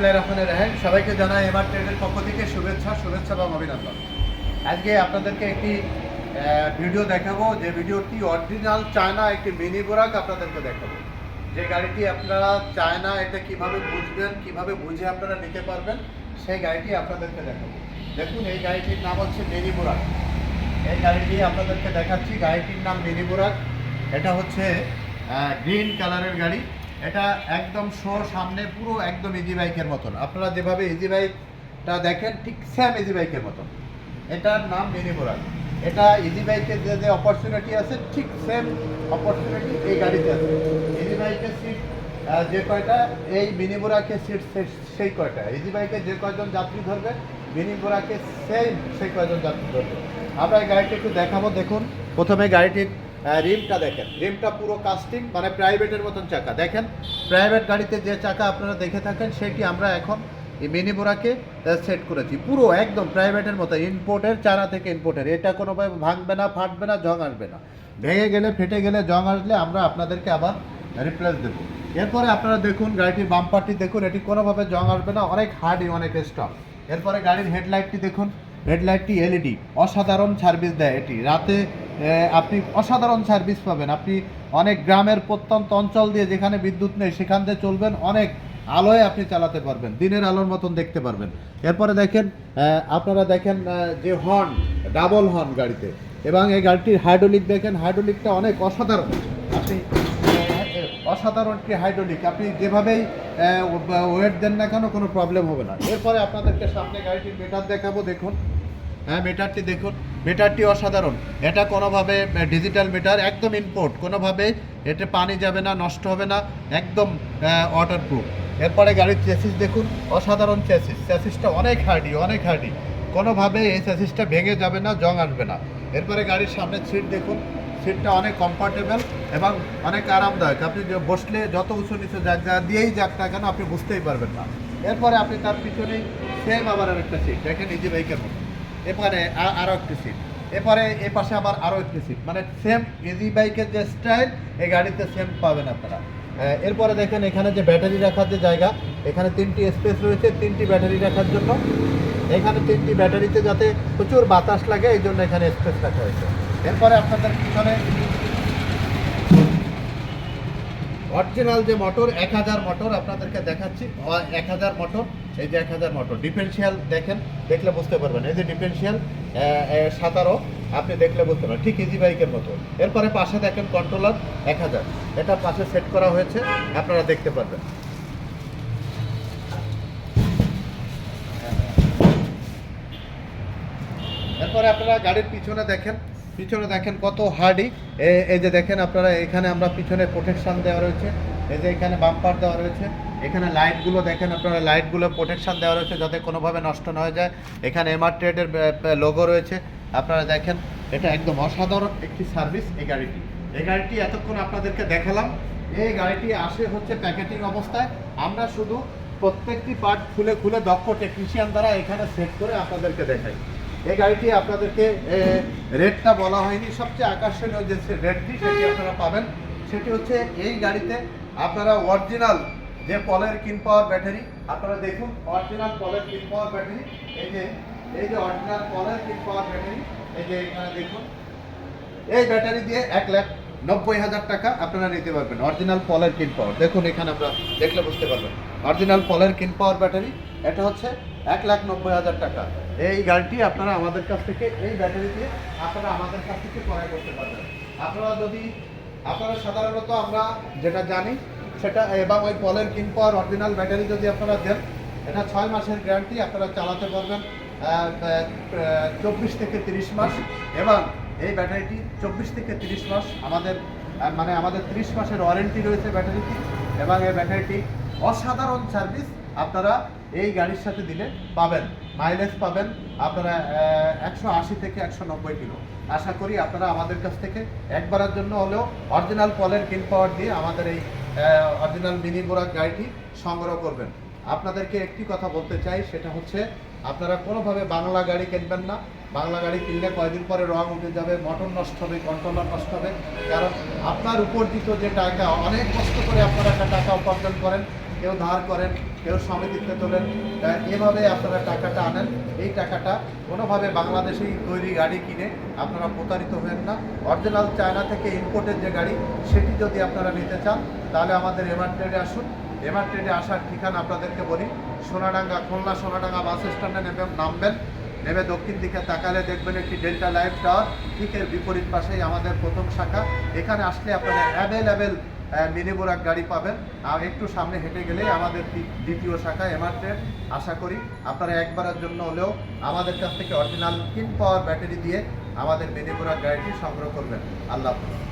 বিসমিল্লাহির রহমানির রহিম। সবাইকে জানাই এমআর ট্রেডের পক্ষ থেকে শুভেচ্ছা শুভেচ্ছা এবং অভিনন্দন। আজকে আপনাদেরকে একটি ভিডিও দেখাবো। যে ভিডিওটি অরিজিনাল চায়না একটি মিনি বোরাক আপনাদেরকে দেখাবো। যে গাড়িটি আপনারা চায়না এটা কীভাবে বুঝবেন, কীভাবে বুঝে আপনারা নিতে পারবেন, সেই গাড়িটি আপনাদেরকে দেখাবো। দেখুন, এই গাড়িটির নাম হচ্ছে মিনি বোরাক। এই গাড়িটি আপনাদেরকে দেখাচ্ছি। গাড়িটির নাম মিনি বোরাক। এটা হচ্ছে গ্রিন কালারের গাড়ি। এটা একদম শো সামনে পুরো একদম ইজি বাইকের মতন। আপনারা যেভাবে ইজি বাইকটা দেখেন, ঠিক সেম ইজি বাইকের মতন। এটার নাম মিনি বোরাক এটা ইজি বাইকের যে যে অপরচুনিটি আছে, ঠিক সেম অপরচুনিটি এই গাড়িতে আছে। ইজি বাইকের সিট যে কয়টা, এই মিনি বোরাকের সিট সেই কয়টা। ইজি বাইকে যে কয়জন যাত্রী ধরবে মিনি বোরাকে সেম সেই কয়জন যাত্রী ধরবে। আমরা এই গাড়িটি একটু দেখাবো, দেখুন। প্রথমে গাড়িটির রিমটা দেখেন। রিমটা পুরো কাস্টিং মানে প্রাইভেটের মতন চাকা। দেখেন, প্রাইভেট গাড়িতে যে চাকা আপনারা দেখে থাকেন, সেটি আমরা এখন এই মিনি বোরাকে সেট করেছি। পুরো একদম প্রাইভেটের মতো ইনপোর্টের চারা থেকে ইনপোর্টের এটা কোনোভাবে ভাঙবে না, ফাটবে না, জং আসবে না। ভেঙে গেলে, ফেটে গেলে জং আসলে আমরা আপনাদেরকে আবার রিপ্লেস দেবো। এরপরে আপনারা দেখুন, গাড়িটির বাম্পারটি দেখুন, এটি কোনোভাবে জং আসবে না, অনেক হার্ডই অনেক স্ট্রং এরপরে গাড়ির হেডলাইটটি দেখুন হেডলাইটটি এলইডি অসাধারণ সার্ভিস দেয় এটি। রাতে আপনি অসাধারণ সার্ভিস পাবেন। আপনি অনেক গ্রামের প্রত্যন্ত অঞ্চল দিয়ে যেখানে বিদ্যুৎ নেই, সেখান দিয়ে চলবেন, অনেক আলোয় আপনি চালাতে পারবেন, দিনের আলোর মতন দেখতে পারবেন। এরপরে দেখেন আপনারা দেখেন যে হর্ন ডাবল হর্ন গাড়িতে। এবং এই গাড়িটির হাইড্রোলিক দেখেন হাইড্রোলিকটা অনেক অসাধারণ। আপনি অসাধারণ একটি হাইড্রোলিক আপনি যেভাবেই ওয়েট দেন না কেন, কোনো প্রবলেম হবে না। এরপরে আপনাদেরকে সামনে গাড়িটির মিটার দেখাবো, দেখুন। হ্যাঁ মিটারটি দেখুন। মিটারটি অসাধারণ। এটা কোনোভাবে ডিজিটাল মিটার একদম ইম্পোর্ট কোনোভাবে এতে পানি যাবে না, নষ্ট হবে না, একদম ওয়াটার প্রুফ এরপরে গাড়ির চেসিস দেখুন, অসাধারণ চেসিস চেসিসটা অনেক হার্ডি অনেক হার্ডি কোনোভাবে এই চেসিসটা ভেঙে যাবে না, জং আসবে না। এরপরে গাড়ির সামনে সিট দেখুন সিটটা অনেক কমফর্টেবল এবং অনেক আরামদায়ক। আপনি বসলে যত উঁচু নিচু জায়গা দিয়েই যাক না কেন, আপনি বুঝতেই পারবেন না। এরপরে আপনি তার পিছনেই সেম আবার আরেকটা সিট দেখেন ইজি বাইকের মতো এরপরে আরও একটি সিট এরপরে এ পাশে আরও একটি সিট মানে সেম ইজি বাইকের যে স্টাইল এই গাড়িতে সেম পাবেন আপনারা। এরপরে দেখেন এখানে যে ব্যাটারি রাখার যে জায়গা, এখানে তিনটি স্পেস রয়েছে, তিনটি ব্যাটারি রাখার জন্য। এখানে তিনটি ব্যাটারিতে যাতে প্রচুর বাতাস লাগে, এই জন্য এখানে স্পেস রাখা হয়েছে। এরপরে আপনাদের পিছনে অরিজিনাল যে মোটর, এক হাজার মোটর আপনাদেরকে দেখাচ্ছি। এক হাজার মোটর, এই যে এক হাজার মোটর। ডিফারেন্সিয়াল দেখেন, দেখলে বুঝতে পারবেন। এই যে ডিফারেন্সিয়াল সাতারো, আপনি দেখলে বুঝতে পারবেন। ঠিক ইজি বাইকের মতো। এরপরে পাশে দেখেন কন্ট্রোলার এক হাজার। এটা পাশে সেট করা হয়েছে, আপনারা দেখতে পারবেন। এরপরে আপনারা গাড়ির পিছনে দেখেন পিছনে দেখেন কত হার্ডি। এই যে দেখেন আপনারা, এখানে আমরা পিছনে প্রোটেকশন দেওয়া রয়েছে। এই যে এখানে বাম্পার দেওয়া রয়েছে। এখানে লাইটগুলো দেখেন আপনারা লাইটগুলো প্রোটেকশন দেওয়া রয়েছে যাতে কোনোভাবে নষ্ট না হয়ে যায়। এখানে এমআর ট্রেডের লোগো রয়েছে। আপনারা দেখেন, এটা একদম অসাধারণ একটি সার্ভিস এই গাড়িটি। এই গাড়িটি এতক্ষণ আপনাদেরকে দেখালাম। এই গাড়িটি আসে হচ্ছে প্যাকেটিং অবস্থায়। আমরা শুধু প্রত্যেকটি পার্ট খুলে খুলে দক্ষ টেকনিশিয়ান দ্বারা এখানে সেট করে আপনাদেরকে দেখাই। এই গাড়িটি আপনাদেরকে রেটটা বলা হয়নি। সবচেয়ে আকর্ষণীয় যে রেটটি, সেটি আপনারা পাবেন। সেটি হচ্ছে এই গাড়িতে আপনারা অরিজিনাল যে পলের কিন পাওয়ার ব্যাটারি আপনারা দেখুন অরিজিনাল পলের কিন পাওয়ার ব্যাটারি এই যে এই যে অরিজিনাল পলের কিন পাওয়ার ব্যাটারি এই যে এখানে দেখুন। এই ব্যাটারি দিয়ে এক লাখ নব্বই হাজার টাকা আপনারা নিতে পারবেন অরিজিনাল পলের কিন পাওয়ার দেখুন, এখানে আপনারা দেখলে বুঝতে পারবেন। অরিজিনাল পলের কিন পাওয়ার ব্যাটারি এটা হচ্ছে এক লাখ নব্বই হাজার টাকা। এই গাড়িটি আপনারা আমাদের কাছ থেকে, এই ব্যাটারি দিয়ে আপনারা আমাদের কাছ থেকে ক্রয় করতে পারবেন। আপনারা যদি, আপনারা সাধারণত আমরা যেটা জানি, সেটা এবং ওই পলের কিন পাওয়ার অরিজিনাল ব্যাটারি যদি আপনারা দেন, এটা ছয় মাসের গ্যারান্টি আপনারা চালাতে পারবেন চব্বিশ থেকে তিরিশ মাস। এবং এই ব্যাটারিটি চব্বিশ থেকে তিরিশ মাস আমাদের মানে আমাদের তিরিশ মাসের ওয়ারেন্টি রয়েছে ব্যাটারিটি এবং এই ব্যাটারিটি অসাধারণ সার্ভিস আপনারা এই গাড়ির সাথে দিলে পাবেন। মাইলেজ পাবেন আপনারা একশো আশি থেকে একশো নব্বই কিলো। আশা করি আপনারা আমাদের কাছ থেকে একবারের জন্য হলেও অরিজিনাল পলের কিন পাওয়ার দিয়ে আমাদের এই অরিজিনাল মিনি বোরাক গাড়িটি সংগ্রহ করবেন। আপনাদেরকে একটি কথা বলতে চাই, সেটা হচ্ছে আপনারা কোনোভাবে বাংলা গাড়ি কিনবেন না। বাংলা গাড়ি কিনলে কয়দিন পরে রং উঠে যাবে মোটর নষ্ট হবে কন্ট্রোলার নষ্ট হবে। কারণ আপনার উপার্জিত যে টাকা, অনেক কষ্ট করে আপনারা একটা টাকা উপার্জন করেন। কেউ ধার করেন, কেউ সমিতিতে তোলেন এভাবে আপনারা টাকাটা আনেন। এই টাকাটা কোনোভাবে বাংলাদেশেই তৈরি গাড়ি কিনে আপনারা প্রতারিত হবেন না। অরিজিনাল চায়না থেকে ইম্পোর্টের যে গাড়ি, সেটি যদি আপনারা নিতে চান, তাহলে আমাদের এমআর ট্রেডে আসুন। এমআর ট্রেডে আসার ঠিকানা আপনাদেরকে বলি। সোনাডাঙ্গা, খুলনা সোনাডাঙ্গা বাস স্ট্যান্ডে নেমে নামবেন। নেমে দক্ষিণ দিকে তাকালে দেখবেন একটি ডেল্টা লাইফ টাওয়ার ঠিক এর বিপরীত পাশেই আমাদের প্রথম শাখা। এখানে আসলে আপনারা অ্যাভেলেবেল মিনি বোরাক গাড়ি পাবেন। আর একটু সামনে হেঁটে গেলেই আমাদের দ্বিতীয় শাখা এমআর ট্রেড আশা করি আপনারা একবারের জন্য হলেও আমাদের কাছ থেকে অরিজিনাল কিন পাওয়ার ব্যাটারি দিয়ে আমাদের মিনি বোরাক গাড়িটি সংগ্রহ করবেন। আল্লাহ হাফেজ।